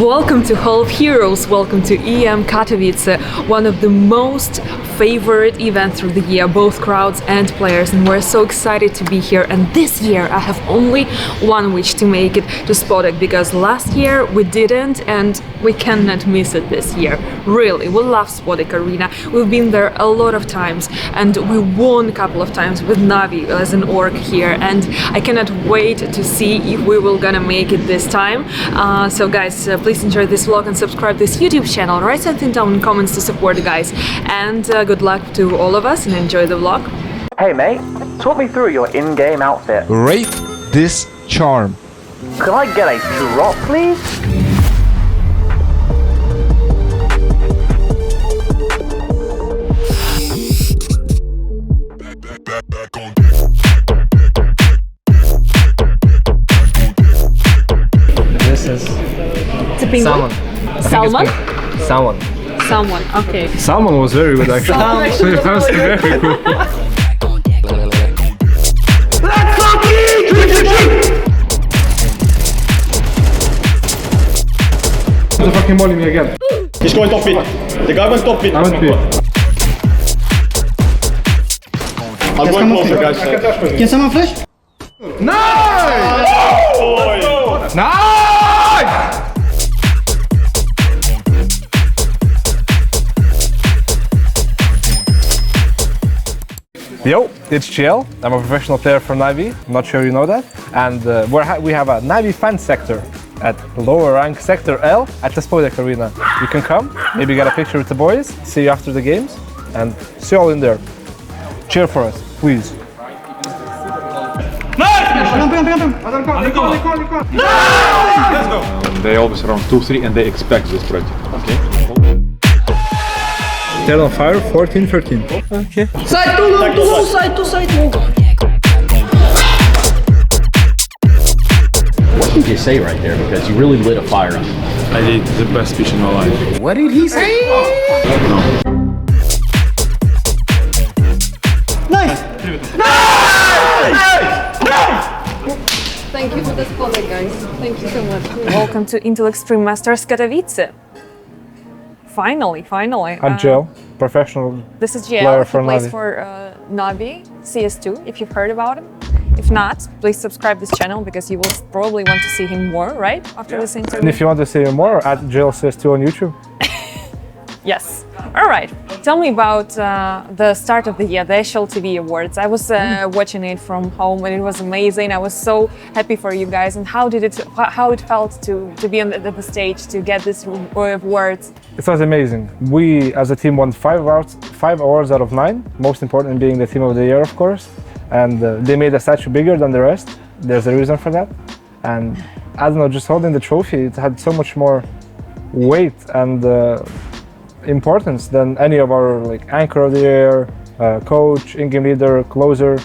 Welcome to Hall of Heroes, welcome to EM Katowice, one of the most favorite events through the year, both crowds and players, and we're so excited to be here. And this year I have only one wish to make it to Spodek because last year we didn't and we cannot miss it this year. Really, we love Spodek Arena. We've been there a lot of times and we won a couple of times with Navi as an org here and I cannot wait to see if we will gonna make it this time. Uh, so guys, uh, please enjoy this vlog and subscribe this YouTube channel. Write something down in comments to support the guys. And uh, good luck to all of us and enjoy the vlog. Hey mate, talk me through your in-game outfit. Rate this charm. Can I get a drop, please? It's a salmon. I think Salmon? Salmon. Okay. Salmon was very good actually. actually It was was really very cool. The fucking molly me again. He's going top mid. The guy went top mid. I went B. I'm going closer, guys. Can someone flash? Yo, it's Chiel. I'm a professional player for Navi. I'm not sure you know that. And uh, we're ha- we have a Navi fan sector at lower rank sector L at the Spodek Arena. You can come, maybe get a picture with the boys, see you after the games, and see you all in there. Cheer for us, please. Let's go. They always around 2-3 and they expect this spread. Okay? They're on fire, 14 13. Side, two, two, two, side, two, side. What did you say right there? Because you really lit a fire up. I did the best speech in my life. What did he say? Nice. Thank you for the spotlight, guys. Thank you so much. Welcome to Intel Extreme Masters Katowice. Finally, finally. I'm Uh, Joe, professional. This is player. He for plays Navi. for uh, Navi CS2. If you've heard about him. If not, please subscribe this channel because you will probably want to see him more, right? After this interview. And if you want to see him more, at JLCS2 on YouTube. Yes. All right. Tell me about uh, the start of the year, the Eshel TV Awards. I was uh, Mm. watching it from home and it was amazing. I was so happy for you guys. And how did it, how it felt to to be on the, the stage to get this awards? It was amazing. We, as a team, won five awards, five awards out of nine. Most important being the team of the year, of course. And uh, they made the statue bigger than the rest. There's a reason for that. And I don't know, just holding the trophy, it had so much more weight and uh, importance than any of our like anchor of the year, uh, coach, in-game leader, closer.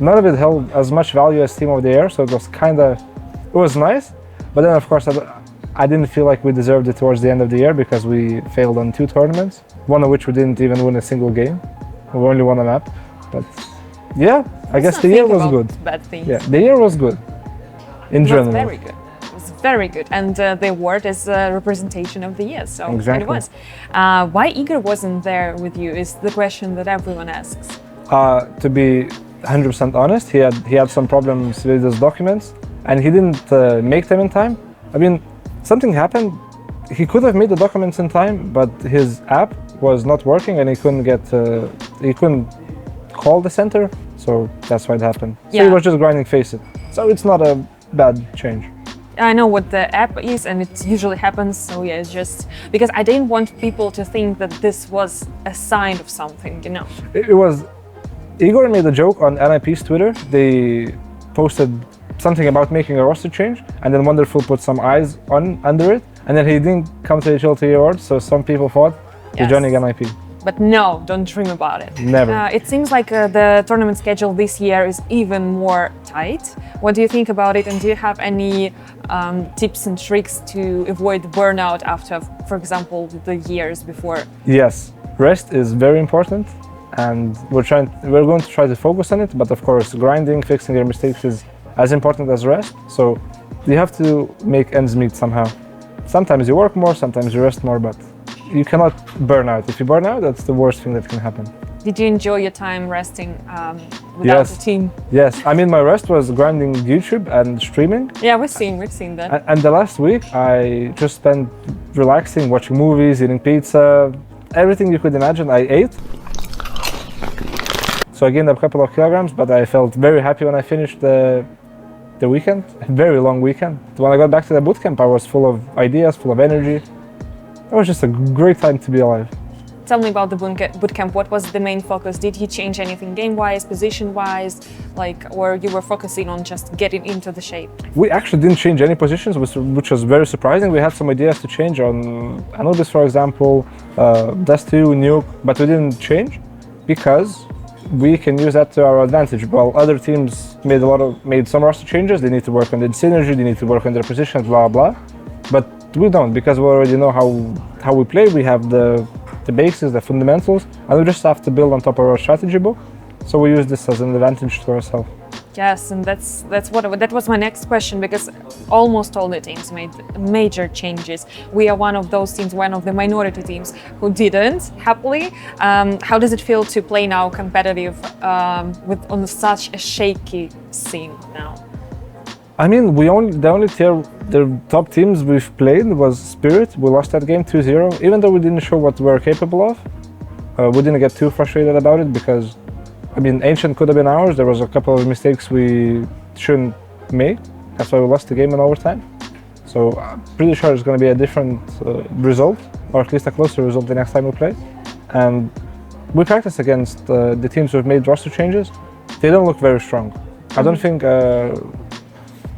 None of it held as much value as team of the year, so it was kind of, it was nice. But then, of course, I, I didn't feel like we deserved it towards the end of the year because we failed on two tournaments, one of which we didn't even win a single game. We only won a map. But yeah, I guess Let's the year was good. Bad things. Yeah, the year was good. In general. very good. Very good. And uh, the award is a representation of the year. So Exactly. it was. Uh, why Igor wasn't there with you is the question that everyone asks. Uh, to be 100% honest, he had he had some problems with his documents, and he didn't uh, make them in time. I mean, something happened. He could have made the documents in time, but his app was not working, and he couldn't get uh, he couldn't call the center. So that's why it happened. So he was just grinding face it. So it's not a bad change. I know what the app is, and it usually happens. So yeah, it's just because I didn't want people to think that this was a sign of something, you know. It, it was Igor made a joke on NIP's Twitter. They posted something about making a roster change, and then Wonderful put some eyes on under it, and then he didn't come to the HLT awards. So some people thought he's Yes. joining NIP. But no, don't dream about it. Never. Uh, it seems like uh, the tournament schedule this year is even more tight. What do you think about it? And do you have any um, tips and tricks to avoid burnout after, for example, the years before? Yes, rest is very important, and we're trying. We're going to try to focus on it. But of course, grinding, fixing your mistakes is as important as rest. So you have to make ends meet somehow. sometimes you work more, sometimes you rest more, but you cannot burn out. If you burn out, that's the worst thing that can happen. Did you enjoy your time resting um, without Yes. the team? Yes, I mean, my rest was grinding YouTube and streaming. Yeah, we've seen, we've seen that. A- And the last week, I just spent relaxing, watching movies, eating pizza, everything you could imagine. I ate. So I gained a couple of kilograms, but I felt very happy when I finished the the weekend. A very long weekend. When I got back to the boot camp, I was full of ideas, full of energy. It was just a great time to be alive. Tell me about the boot camp. What was the main focus? Did you change anything game-wise, position-wise, like, or you were focusing on just getting into the shape? We actually didn't change any positions, which, which was very surprising. We had some ideas to change on Anubis, for example, uh, Dust 2, Nuke, but we didn't change because we can use that to our advantage. While other teams made a lot of made some roster changes, they need to work on the synergy, they need to work on their positions, blah blah. But we don't because we already know how how we play. We have the the basics, the fundamentals, and we just have to build on top of our strategy book. So we use this as an advantage to ourselves. Yes, and that's that's what that was my next question because almost all the teams made major changes. We are one of those teams, one of the minority teams who didn't. Happily, um, how does it feel to play now competitive um, with on such a shaky scene now? I mean, we only the only tier the top teams we've played was Spirit. We lost that game 2-0, even though we didn't show what we were capable of. Uh, we didn't get too frustrated about it because, I mean, Ancient could have been ours. There was a couple of mistakes we shouldn't make. That's why we lost the game in overtime. So I'm pretty sure it's going to be a different uh, result, or at least a closer result the next time we play. And we practice against uh, the teams who've made roster changes. They don't look very strong. I don't think uh,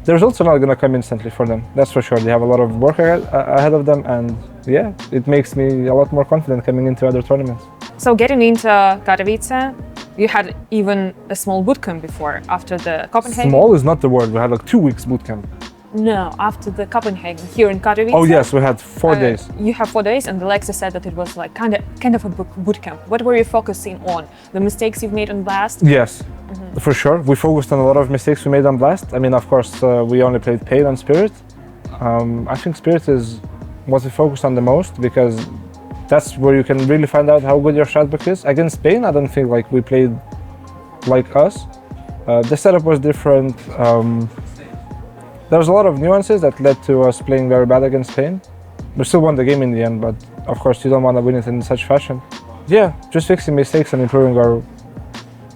the results are not going to come instantly for them. That's for sure. They have a lot of work ahead, uh, ahead of them, and yeah, it makes me a lot more confident coming into other tournaments. So getting into Katowice, you had even a small bootcamp before after the Copenhagen. Small is not the word. We had like two weeks bootcamp. No, after the Copenhagen here in Katowice. Oh yes, we had four Uh, days. You have four days, and Alexa said that it was like kind of kind of a boot camp. What were you focusing on? The mistakes you've made on Blast? Yes, for sure. We focused on a lot of mistakes we made on Blast. I mean, of course, uh, we only played Pain and Spirit. Um, I think Spirit is what we focused on the most because that's where you can really find out how good your strat book is. Against Pain, I don't think like we played like us. Uh, the setup was different. Um, there was a lot of nuances that led to us playing very bad against Pain. We still won the game in the end, but of course you don't want to win it in such fashion. Yeah, just fixing mistakes and improving our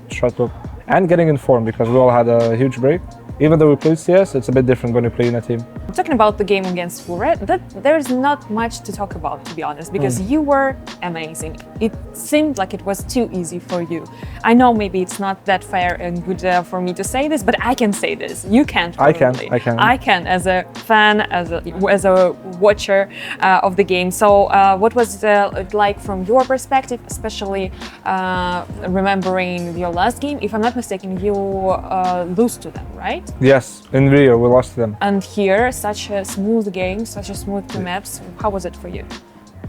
strat book and getting informed because we all had a huge break. Even though we played CS, it's a bit different when you play in a team. Talking about the game against Red, that there's not much to talk about, to be honest, because you were amazing. It seemed like it was too easy for you. I know maybe it's not that fair and good uh, for me to say this, but I can say this. You can't. I can, probably. I can. I can, as a fan, as a as a watcher uh, of the game. So, uh, what was it like from your perspective, especially uh, remembering your last game? If I'm not mistaken, you uh, lose to them, right? Yes, in Rio we lost to them. And here, such a smooth game, such a smooth maps. How was it for you?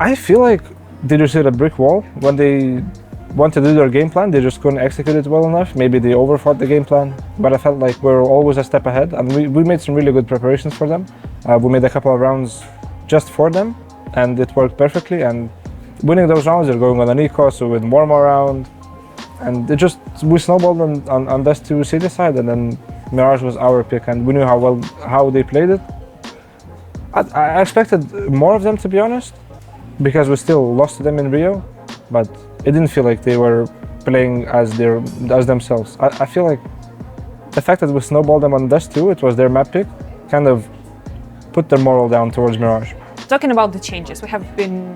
I feel like they just hit a brick wall when they wanted to do their game plan. They just couldn't execute it well enough. Maybe they overthought the game plan, but I felt like we were always a step ahead, and we, we made some really good preparations for them. Uh, we made a couple of rounds just for them, and it worked perfectly. And winning those rounds, they're going on an eco, so with one more round, and it just we snowballed on on, on see the side, and then Mirage was our pick, and we knew how well how they played it. I, I expected more of them to be honest because we still lost to them in Rio, but it didn't feel like they were playing as their as themselves. I, I feel like the fact that we snowballed them on Dust 2, it was their map pick, kind of put their moral down towards Mirage. Talking about the changes, we have been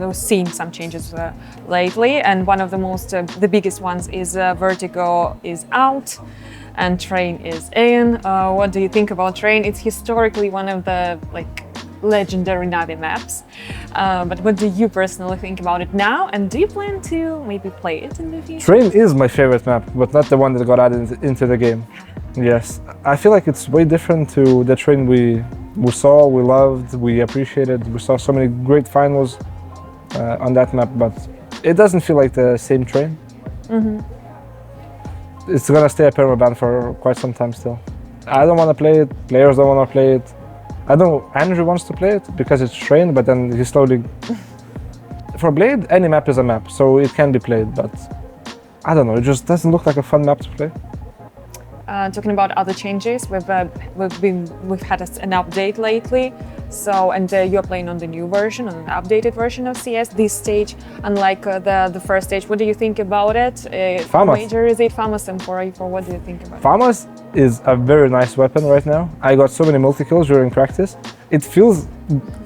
uh, seeing some changes uh, lately, and one of the most, uh, the biggest ones is uh, Vertigo is out, and Train is in. Uh, what do you think about Train? It's historically one of the like legendary Navi maps, uh, but what do you personally think about it now? And do you plan to maybe play it in the future? Train is my favorite map, but not the one that got added into- the game. Yes, I feel like it's way different to the train we we saw, we loved, we appreciated. We saw so many great finals uh, on that map, but it doesn't feel like the same train. It's gonna stay a permaban for quite some time still. I don't want to play it. Players don't want to play it. I don't know Andrew wants to play it because it's trained, but then he slowly. For Blade, any map is a map, so it can be played, but I don't know. It just doesn't look like a fun map to play. Uh, talking about other changes, we've uh, we've been we've had an update lately. So and uh, you're playing on the new version, on an updated version of CS. This stage, unlike uh, the the first stage, what do you think about it? Uh, FAMAS. major is it? FAMAS and 4 What do you think about it? FAMAS is a very nice weapon right now. I got so many multi kills during practice. It feels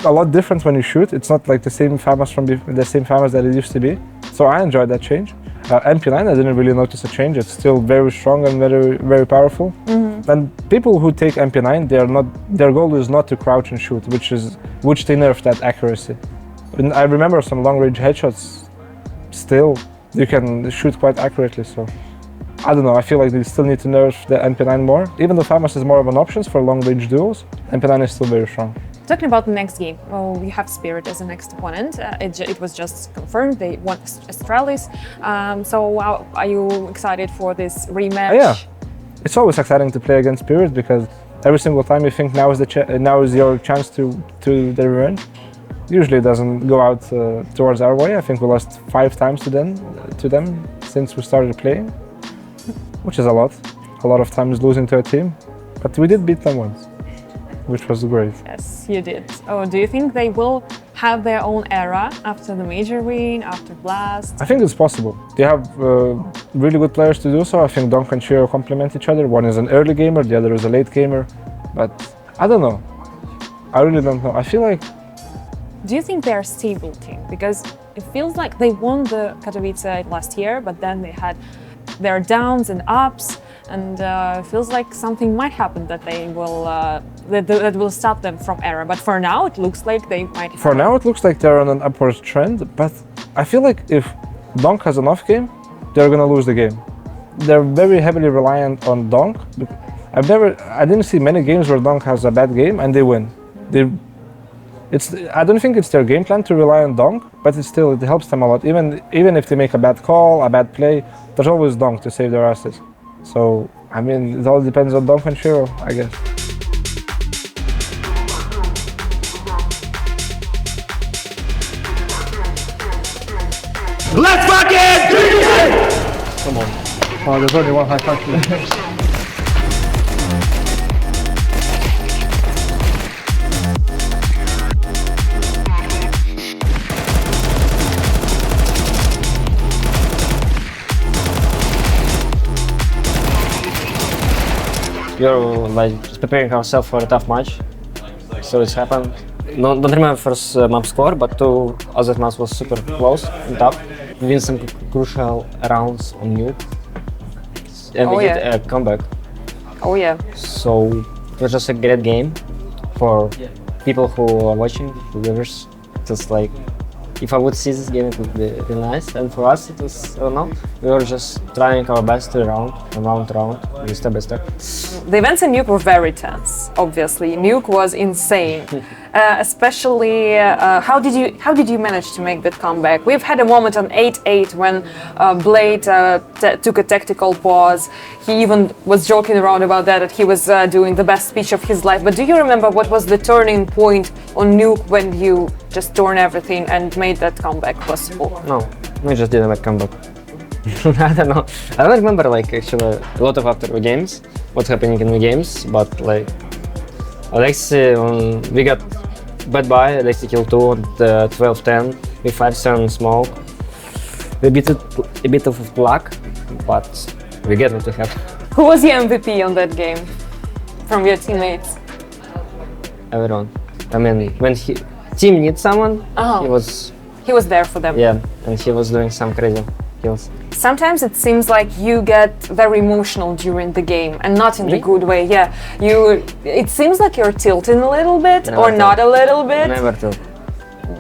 a lot different when you shoot. It's not like the same FAMAS from the same FAMAS that it used to be. So I enjoyed that change. Uh, MP9, I didn't really notice a change. It's still very strong and very very powerful. And people who take MP9, they are not. Their goal is not to crouch and shoot, which is which they nerfed that accuracy. And I remember some long range headshots. Still, you can shoot quite accurately. So. I don't know. I feel like they still need to nerf the MP9 more. Even though FAMAS is more of an option for long-range duels, MP9 is still very strong. Talking about the next game, well, we have Spirit as the next opponent. Uh, it, it was just confirmed they won Ast- Astralis. Um, so uh, are you excited for this rematch? Uh, yeah. It's always exciting to play against Spirit because every single time you think now is the now is your chance to to the. Usually it doesn't go out uh, towards our way. I think we lost five times to them to them since we started playing, which is a lot. A lot of times losing to a team, but we did beat them once, which was great. Yes, you did. Oh, do you think they will have their own era after the major win, after Blast? I think it's possible. They have uh, really good players to do so. I think Donk and Shiro complement each other. One is an early gamer, the other is a late gamer. But I don't know. I really don't know. I feel like Do you think they're a stable team? Because it feels like they won the Katowice last year, but then they had their downs and ups, and uh, feels like something might happen that they will uh, that, that will stop them from error. But for now, it looks like they might. for now it looks like they're on an upward trend, but I feel like if Donk has an off game, they're gonna lose the game. They're very heavily reliant on Donk. I've never, I didn't see many games where Donk has a bad game and they win. They, it's, I don't think it's their game plan to rely on Donk, but it still it helps them a lot. Even even if they make a bad call, a bad play, there's always Donk to save their asses. So I mean, it all depends on Donk and Shiro, I guess. Let's fucking do it! Oh, there's only one high country. We're like preparing ourselves for a tough match. So it's happened. No, don't remember first uh, map score, but two other maps was super close and tough. We win some crucial rounds on nuke. And Oh, we yeah. did a comeback. Oh yeah. So it was just a great game for people who are watching, the viewers. Just like if I would see this game, it would be really nice. And for us, it was I don't know. We were just trying our best to round, round, round, step by step. The events in Nuke were very tense. Obviously, Nuke was insane. Uh, especially, uh, how did you how did you manage to make that comeback? We've had a moment on 8-8 when uh, Blade uh, t- took a tactical pause. He even was joking around about that that he was uh, doing the best speech of his life. But do you remember what was the turning point on Nuke when you just torn everything and made that comeback possible? No, we just didn't make comeback. I don't know. I don't remember like actually a lot of after the games, what's happening in the games, but like Alexi, um, we got bad buy, Alexi kill two on the 12-10, we 5-7 smoke. We beat it a bit of luck, but we get what we have. Who was the MVP on that game from your teammates? Everyone. I mean, when he team needs someone, Oh. he was He was there for them. yeah, and he was doing some crazy kills. Sometimes it seems like you get very emotional during the game and not in the Me? good way. Yeah, you. It seems like you're tilting a little bit Never or tilt. not a little bit. Never tell.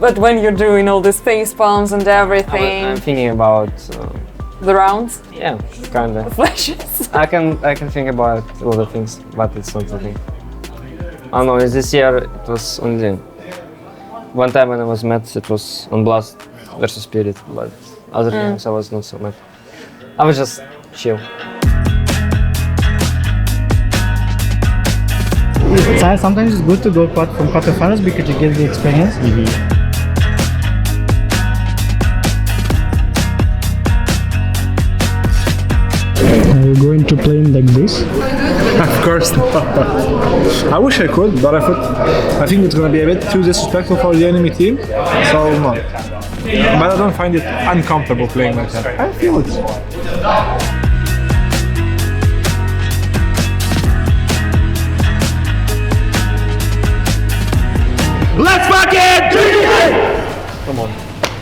But when you're doing all these face palms and everything, I'm thinking about uh, the rounds, yeah, kinda. flashes. I can I can think about a lot of things, but it's not the thing. I don't know. This year it was only one time when I was mad. It was on Blast versus Spirit, but other mm. games I was not so mad. I was just chill. So- Sometimes it's good to go quart- from quarterfinals because you get the experience. Mm-hmm. Are you going to play like this? Of course not. I wish I could, but I thought I think it's gonna be a bit too disrespectful for the enemy team. So no. But I don't find it uncomfortable playing like that. I feel it. Let's fucking drink it!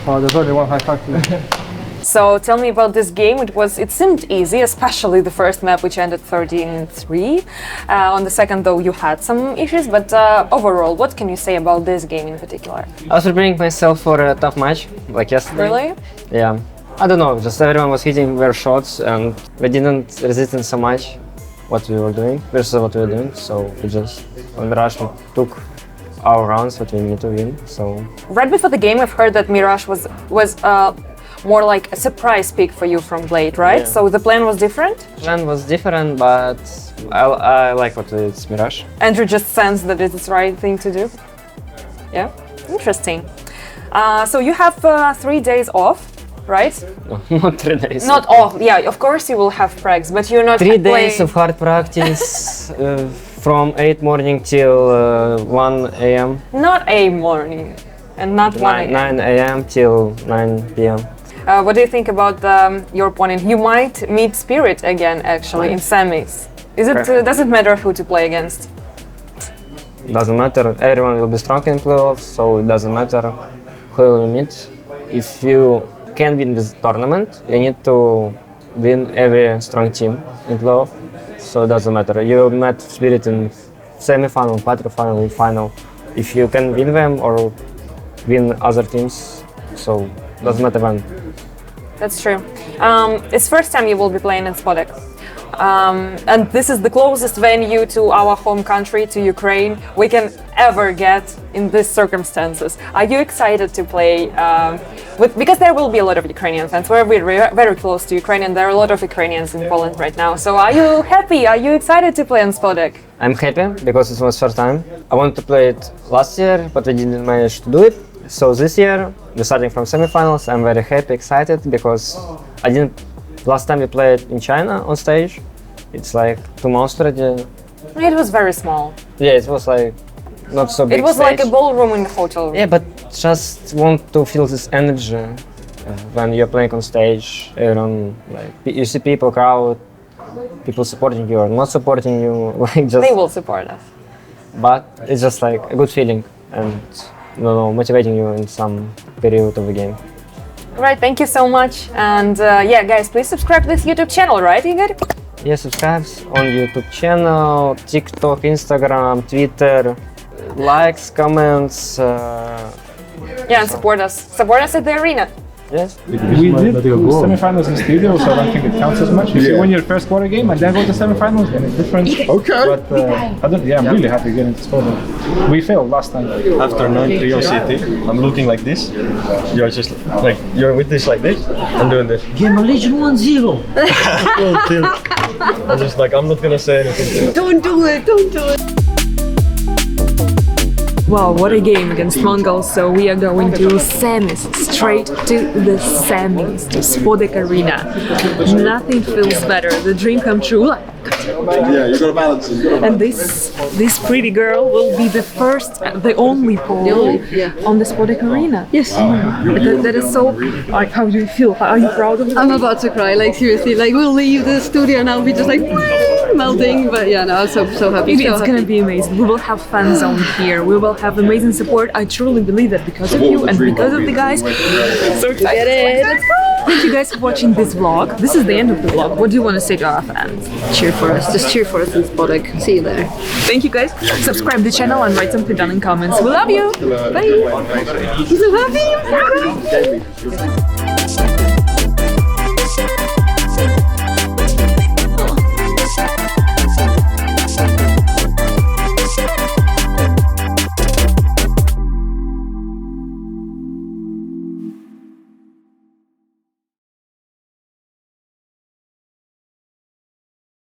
Oh, there's only one high five. So tell me about this game. It was it seemed easy, especially the first map, which ended 13-3. Uh, on the second, though, you had some issues. But uh, overall, what can you say about this game in particular? I was preparing myself for a tough match, like yesterday. Really? Yeah. I don't know, just everyone was hitting their shots and we didn't resist so much what we were doing versus what we were doing. So we just, on took our rounds what we need to win. So Right before the game, I've heard that Mirage was was uh, more like a surprise pick for you from Blade, right? Yeah. So the plan was different. plan was different, but I, I like what it's Mirage. Andrew just sensed that it's the right thing to do. Yeah, interesting. Uh, so you have uh, three days off, right? No, not three days. Not off. Yeah, of course you will have prags, but you're not Three days of hard practice uh, from 8 morning till uh, 1 a.m. Not a morning, and not one. 9, a.m. 9 a.m. till 9 p.m. Uh, what do you think about um, your opponent? You might meet Spirit again, actually, in semis. Is it? Uh, does it matter who to play against? Doesn't matter. Everyone will be strong in playoffs, so it doesn't matter who you meet. If you can win this tournament, you need to win every strong team in playoff. So it doesn't matter. You met Spirit in semi-final, quarter-final, final. If you can win them or win other teams, so doesn't matter when. That's true. Um, it's first time you will be playing in Spodek. Um, and this is the closest venue to our home country, to Ukraine, we can ever get in these circumstances. Are you excited to play um, with? Because there will be a lot of Ukrainian fans. We're very, close to Ukraine, and there are a lot of Ukrainians in Poland right now. So, are you happy? Are you excited to play on Spodek? I'm happy because it was first time. I wanted to play it last year, but I didn't manage to do it. So this year, we're starting from semifinals. I'm very happy, excited because I didn't. Last time we played in China on stage, it's like two months already. It was very small. Yeah, it was like not so big. It was like a ballroom in the hotel room. Yeah, but just want to feel this energy uh, when you're playing on stage. Everyone like you see people, crowd, people supporting you or not supporting you, like just. They will support us. but it's just like a good feeling and you know motivating you in some period of the game. Right, thank you so much. And uh, yeah, guys, please subscribe to this YouTube channel, right, Igor? Yeah, subscribe on YouTube channel, TikTok, Instagram, Twitter, likes, comments. Uh, Yeah, and support us. Support us at the arena. Yes. We did two semifinals in studio, so I don't think it counts as much. If you win your first quarter game and then go to semifinals, then it's different. Okay. But uh, I don't, yeah, I'm really happy getting to Spodek. We failed last time. After 9-3 on CT, I'm looking like this. You're just like, you're with this like this. I'm doing this. Game Legion 1-0. I'm just like, I'm not gonna say anything. Don't do it, don't do it. Wow, what a game against Mongols. So we are going to semis, straight to the semis, to Spodek Arena. Nothing feels better. The dream come true. Like, Yeah, you gotta balance it. You gotta And this this pretty girl will be the first, the only pole on the Spodek Arena. Yes. Ah. That, that is so. Like, how do you feel? Are you proud of it? I'm about to cry, like seriously. Like we'll leave the studio and I'll be just like melting. But yeah, no, I'm so so happy. It- so it's happy. gonna be amazing. We will have fan zone here. We will have amazing support. I truly believe that because of you and because of the guys. So excited! Let's go! Thank you guys for watching this vlog. This is the end of the vlog. What do you want to say to our fans? cheer for us. Just cheer for us in Spodek. See you there. Thank you guys. Subscribe the channel and write something down in comments. We love you. Bye. I'm so happy. I'm so happy.